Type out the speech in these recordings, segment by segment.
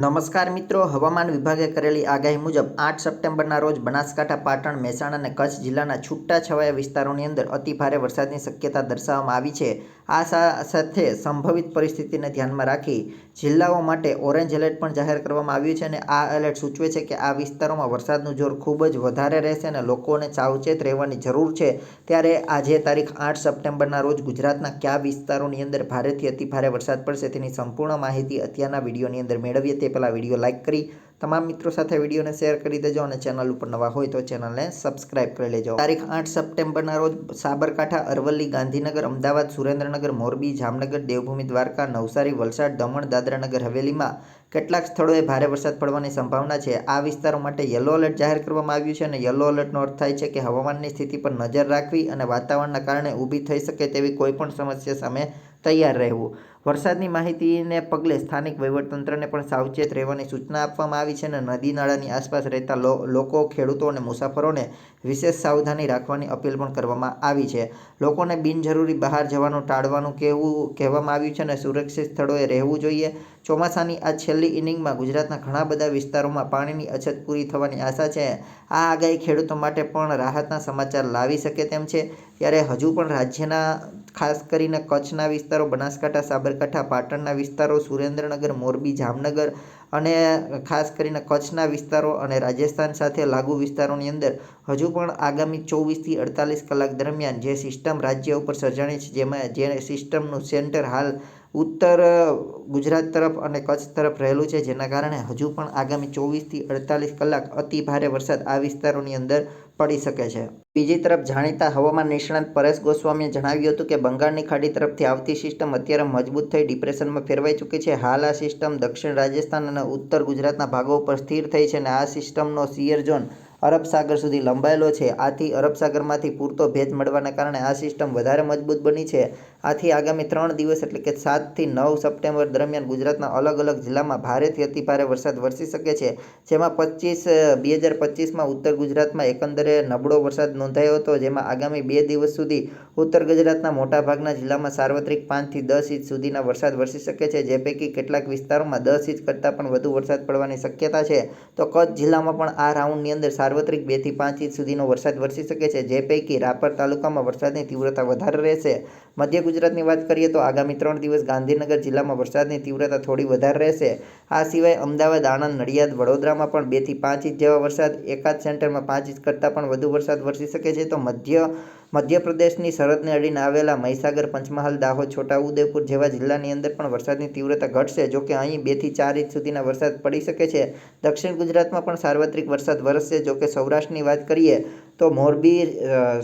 નમસ્કાર મિત્રો, હવામાન વિભાગે કરેલી આગાહી મુજબ આઠ સપ્ટેમ્બરના રોજ બનાસકાંઠા, પાટણ, મહેસાણા અને કચ્છ જિલ્લાના છૂટાછવાયા વિસ્તારોની અંદર અતિભારે વરસાદની શક્યતા દર્શાવવામાં આવી છે. આ સાથે સંભવિત પરિસ્થિતિને ધ્યાનમાં રાખી જિલ્લાઓ માટે ઓરેન્જ એલર્ટ પણ જાહેર કરવામાં આવ્યું છે અને આ એલર્ટ સૂચવે છે કે આ વિસ્તારોમાં વરસાદનું જોર ખૂબ જ વધારે રહેશે અને લોકોને સાવચેત રહેવાની જરૂર છે. ત્યારે આજે તારીખ આઠ સપ્ટેમ્બરના રોજ ગુજરાતના કયા વિસ્તારોની અંદર ભારેથી અતિભારે વરસાદ પડશે તેની સંપૂર્ણ માહિતી અત્યારના વિડીયોની અંદર મેળવીએ તે પહેલાં વીડિયો લાઇક કરી તમામ મિત્રો સાથે વિડીયોને શેર કરી દેજો અને ચેનલ ઉપર નવા હોય તો ચેનલને સબસ્ક્રાઇબ કરી લેજો. તારીખ આઠ સપ્ટેમ્બરના રોજ સાબરકાંઠા, અરવલ્લી, ગાંધીનગર, અમદાવાદ, સુરેન્દ્રનગર, મોરબી, જામનગર, દેવભૂમિ, દ્વારકા, નવસારી, વલસાડ, દમણ દાદરાનગર હવેલીમાં કેટલાક સ્થળોએ ભારે વરસાદ પડવાની સંભાવના છે. આ વિસ્તારો માટે યલો એલર્ટ જાહેર કરવામાં આવ્યું છે અને યલો એલર્ટનો અર્થ થાય છે કે હવામાનની સ્થિતિ પર નજર રાખવી અને વાતાવરણના કારણે ઊભી થઈ શકે તેવી કોઈપણ સમસ્યા સામે તૈયાર રહેવું. વરસાદની માહિતીને પગલે સ્થાનિક વહીવટતંત્રને પણ સાવચેત રહેવાની સૂચના આપવામાં આવી છે અને નદી નાળાની આસપાસ રહેતા લોકો, ખેડૂતો અને મુસાફરોને વિશેષ સાવધાની રાખવાની અપીલ પણ કરવામાં આવી છે. લોકોને બિનજરૂરી બહાર જવાનું, ટાળવાનું કહેવું, કહેવામાં આવ્યું છે અને સુરક્ષિત સ્થળોએ રહેવું જોઈએ. ચોમાસાની આ છેલ્લી ઇનિંગમાં ગુજરાતના ઘણા બધા વિસ્તારોમાં પાણીની અછત પૂરી થવાની આશા છે. આ આગાહી ખેડૂતો માટે પણ રાહતના સમાચાર લાવી શકે તેમ છે. ત્યારે હજુ પણ રાજ્યના, ખાસ કરીને કચ્છના વિસ્તારો, બનાસકાંઠા, સાબરકાંઠા, પાટણના વિસ્તારો, સુરેન્દ્રનગર, મોરબી, જામનગર અને ખાસ કરીને કચ્છના વિસ્તારો અને રાજસ્થાન સાથે લાગુ વિસ્તારોની અંદર હજુ પણ આગામી ચોવીસથી અડતાલીસ કલાક દરમિયાન જે સિસ્ટમ રાજ્ય ઉપર સર્જાણી છે, જેમાં જે સિસ્ટમનું સેન્ટર હાલ ઉત્તર, ગુજરાત તરફ અને કચ્છ તરફ રહેલું છે, જેના કારણે હજુ પણ આગામી ચોવીસથી અડતાલીસ કલાક અતિ ભારે વરસાદ આ વિસ્તારોની અંદર પડી શકે છે. બીજી તરફ જાણીતા હવામાન નિષ્ણાંત પરેશ ગોસ્વામીએ જણાવ્યું હતું કે બંગાળની ખાડી તરફથી આવતી સિસ્ટમ અત્યારે મજબૂત થઈ ડિપ્રેશનમાં ફેરવાઈ ચૂકી છે. હાલ આ સિસ્ટમ દક્ષિણ રાજસ્થાન અને ઉત્તર ગુજરાતના ભાગો ઉપર સ્થિર થઈ છે અને આ સિસ્ટમનો સિયર ઝોન અરબ સાગર સુધી લંબાયેલો છે. આથી અરબ સાગરમાંથી પૂરતો ભેજ મળવાના કારણે આ સિસ્ટમ વધારે મજબૂત બની છે. આથી આગામી ત્રણ દિવસ, એટલે કે સાતથી નવ સપ્ટેમ્બર દરમિયાન ગુજરાતના અલગ અલગ જિલ્લામાં ભારેથી અતિભારે વરસાદ વરસી શકે છે. જેમાં પચીસ બે હજાર પચીસમાં ઉત્તર ગુજરાતમાં એકંદરે નબળો વરસાદ નોંધાયો હતો. જેમાં આગામી બે દિવસ સુધી ઉત્તર ગુજરાતના મોટાભાગના જિલ્લામાં સાર્વત્રિક પાંચથી દસ ઇંચ સુધીના વરસાદ વરસી શકે છે. જે પૈકી કેટલાક વિસ્તારોમાં દસ ઇંચ કરતાં પણ વધુ વરસાદ પડવાની શક્યતા છે. તો કચ્છ જિલ્લામાં પણ આ રાઉન્ડની અંદર સાર્વત્રિક બેથી પાંચ ઇંચ સુધીનો વરસાદ વરસી શકે છે. જે પૈકી રાપર તાલુકામાં વરસાદની તીવ્રતા વધારે રહેશે. મધ્ય ગુજરાતની વાત કરીએ તો આગામી ત્રણ દિવસ ગાંધીનગર જિલ્લામાં વરસાદની તીવ્રતા થોડી વધારે રહેશે. આ સિવાય અમદાવાદ, આણંદ, નડિયાદ, વડોદરામાં પણ બેથી પાંચ ઇંચ જેવા વરસાદ, એકાદ સેન્ટરમાં પાંચ ઇંચ કરતાં પણ વધુ વરસાદ વરસી શકે છે. તો મધ્ય, મધ્યપ્રદેશની સરહદને અડીને આવેલા મહીસાગર, પંચમહાલ, દાહોદ છોટાઉદેપુર જેવા જિલ્લાની અંદર પણ વરસાદની તીવ્રતા ઘટશે, જો કે અહીં બેથી ચાર ઇંચ સુધીના વરસાદ પડી શકે છે. દક્ષિણ ગુજરાતમાં પણ સાર્વત્રિક વરસાદ વરસશે. જોકે સૌરાષ્ટ્રની વાત કરીએ તો મોરબી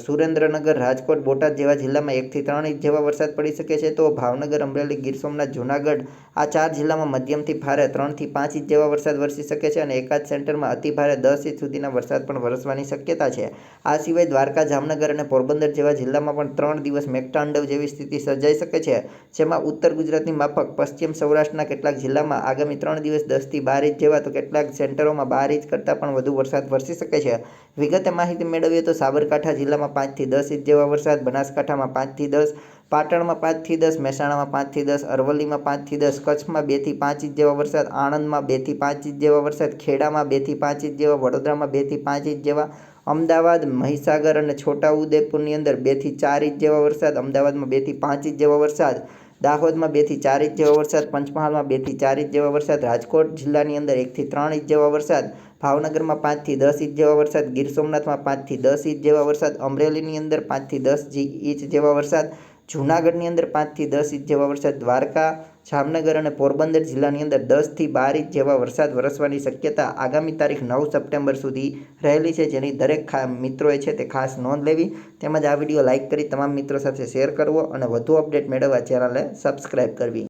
સુરેન્દ્રનગર, રાજકોટ, બોટાદ જેવા જિલ્લામાં એકથી ત્રણ ઇંચ જેવા વરસાદ પડી શકે છે. તો ભાવનગર, અમરેલી, ગીર સોમનાથ, જૂનાગઢ આ ચાર જિલ્લામાં મધ્યમથી ભારે ત્રણથી પાંચ ઇંચ જેવા વરસાદ વરસી શકે છે અને એકાદ સેન્ટરમાં અતિ ભારે દસ ઇંચ સુધીના વરસાદ પણ વરસવાની શક્યતા છે. આ સિવાય દ્વારકા, જામનગર અને પોરબંદર જેવા જિલ્લામાં પણ ત્રણ દિવસ મેઘતાંડવ જેવી સ્થિતિ સર્જાઈ શકે છે, જેમાં ઉત્તર ગુજરાતની માફક પશ્ચિમ સૌરાષ્ટ્રના કેટલાક જિલ્લામાં આગામી ત્રણ દિવસ દસથી બાર ઇંચ જેવા તો કેટલાક સેન્ટરોમાં બાર ઇંચ કરતાં પણ વધુ વરસાદ વરસી શકે છે. વિગતે માહિતી મેળવીએ તો સાબરકાંઠા જિલ્લામાં પાંચથી દસ ઇંચ જેવા વરસાદ, બનાસકાંઠામાં પાંચથી દસ, પાટણમાં પાંચથી દસ, મહેસાણામાં પાંચથી દસ, અરવલ્લીમાં પાંચથી દસ, કચ્છમાં બેથી પાંચ ઇંચ જેવા વરસાદ, આણંદમાં બેથી પાંચ ઇંચ જેવા વરસાદ, ખેડામાં બેથી પાંચ ઇંચ જેવા, વડોદરામાં બેથી પાંચ ઇંચ જેવા, અમદાવાદ, મહીસાગર અને છોટાઉદેપુરની અંદર બેથી ચાર ઇંચ જેવા વરસાદ, અમદાવાદમાં બેથી પાંચ ઇંચ જેવા વરસાદ, દાહોદમાં બેથી ચાર ઇંચ જેવા વરસાદ, પંચમહાલમાં બેથી ચાર ઇંચ જેવા વરસાદ, રાજકોટ જિલ્લાની અંદર એકથી ત્રણ ઇંચ જેવા વરસાદ ભાવનગરમાં પાંચથી દસ ઇંચ જેવા વરસાદ, ગીર સોમનાથમાં પાંચથી દસ ઇંચ જેવા વરસાદ, અમરેલીની અંદર પાંચથી દસ ઇંચ જેવા વરસાદ, જૂનાગઢની અંદર પાંચથી દસ ઇંચ જેવા વરસાદ, દ્વારકા, જામનગર અને પોરબંદર જિલ્લાની અંદર દસથી બાર ઇંચ જેવા વરસાદ વરસવાની શક્યતા આગામી તારીખ નવ સપ્ટેમ્બર સુધી રહેલી છે, જેની દરેક ખા મિત્રોએ છે તે ખાસ નોંધ લેવી. તેમજ આ વીડિયો લાઇક કરી તમામ મિત્રો સાથે શેર કરવો અને વધુ અપડેટ મેળવવા ચેનલને સબસ્ક્રાઇબ કરવી.